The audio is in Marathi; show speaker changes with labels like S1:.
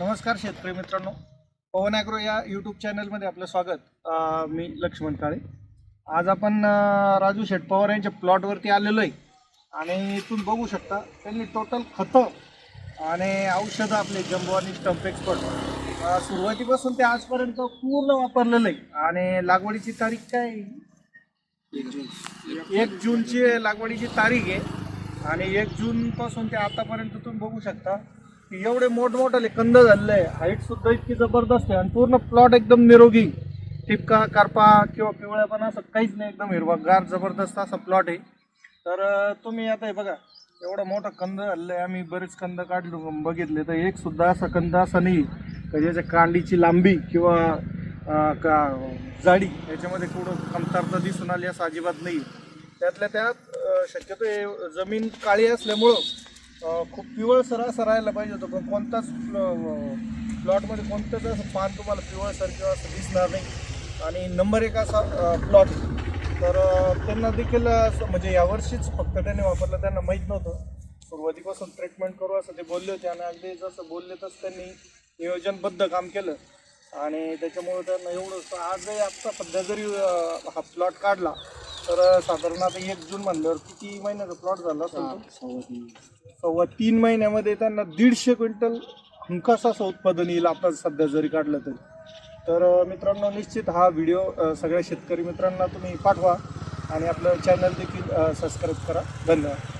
S1: नमस्कार शेतकरी मित्रांनो. पवन ॲग्रो या यूट्यूब चॅनलमध्ये आपलं स्वागत. मी लक्ष्मण काळे. आज आपण राजू शेठ पवार यांच्या प्लॉटवरती आलेलो आहे. आणि इथून बघू शकता त्यांनी टोटल खतं आणि औषधं आपले जम्बो आणि स्टम्प एक्सपर्ट सुरुवातीपासून ते आजपर्यंत पूर्ण वापरलेलं आहे. आणि लागवडीची तारीख काय? आहे? एक जूनची लागवडीची तारीख आहे. आणि एक जूनपासून ते आतापर्यंत तुम्ही बघू शकता एवढे मोठमोठाले कंद झालेले आहे हाईट सुद्धा इतकी जबरदस्त आहे आणि पूर्ण प्लॉट एकदम निरोगी. ठिपका करपा किंवा पिवळ्यापणा असं काहीच नाही एकदम हिरवागार जबरदस्त असा प्लॉट आहे. तर तुम्ही आता हे बघा एवढा मोठा कंद झालेला आहे. आम्ही बरेच कंद काढलो बघितले. तर एक सुद्धा असा कंद असा नाही का ज्याच्या कांडीची लांबी किंवा का जाडी याच्यामध्ये कुठं कमतरता दिसून आली असं अजिबात नाही. त्यातल्या त्यात शक्यतो जमीन काळी असल्यामुळं खूप पिवळसर असं राहायला पाहिजे होतं पण कोणताच प्लॉटमध्ये कोणतंच असं पान तुम्हाला पिवळसर किंवा असं दिसणार नाही. आणि नंबर एक असा प्लॉट तर त्यांना देखील असं म्हणजे यावर्षीच फक्त त्यांनी वापरलं त्यांना माहीत नव्हतं. सुरुवातीपासून ट्रीटमेंट करू असं ते बोलले होते आणि अगदी जसं बोलले तसं त्यांनी नियोजनबद्ध काम केलं. आणि त्याच्यामुळे त्यांना एवढं आजही आत्ता सध्या जरी हा प्लॉट काढला तर साधारण आता एक जून म्हणल्यावर किती महिन्याचा प्लॉट झाला असेल तो? सव्वा तीन. महिन्यामध्ये त्यांना दीडशे क्विंटल हमखास असं उत्पादन येईल आता सध्या जरी काढलं तरी. तर अं, मित्रांनो निश्चित हा व्हिडिओ अं, सगळ्या शेतकरी मित्रांना तुम्ही पाठवा आणि आपलं चॅनल देखील सबस्क्राईब करा. धन्यवाद.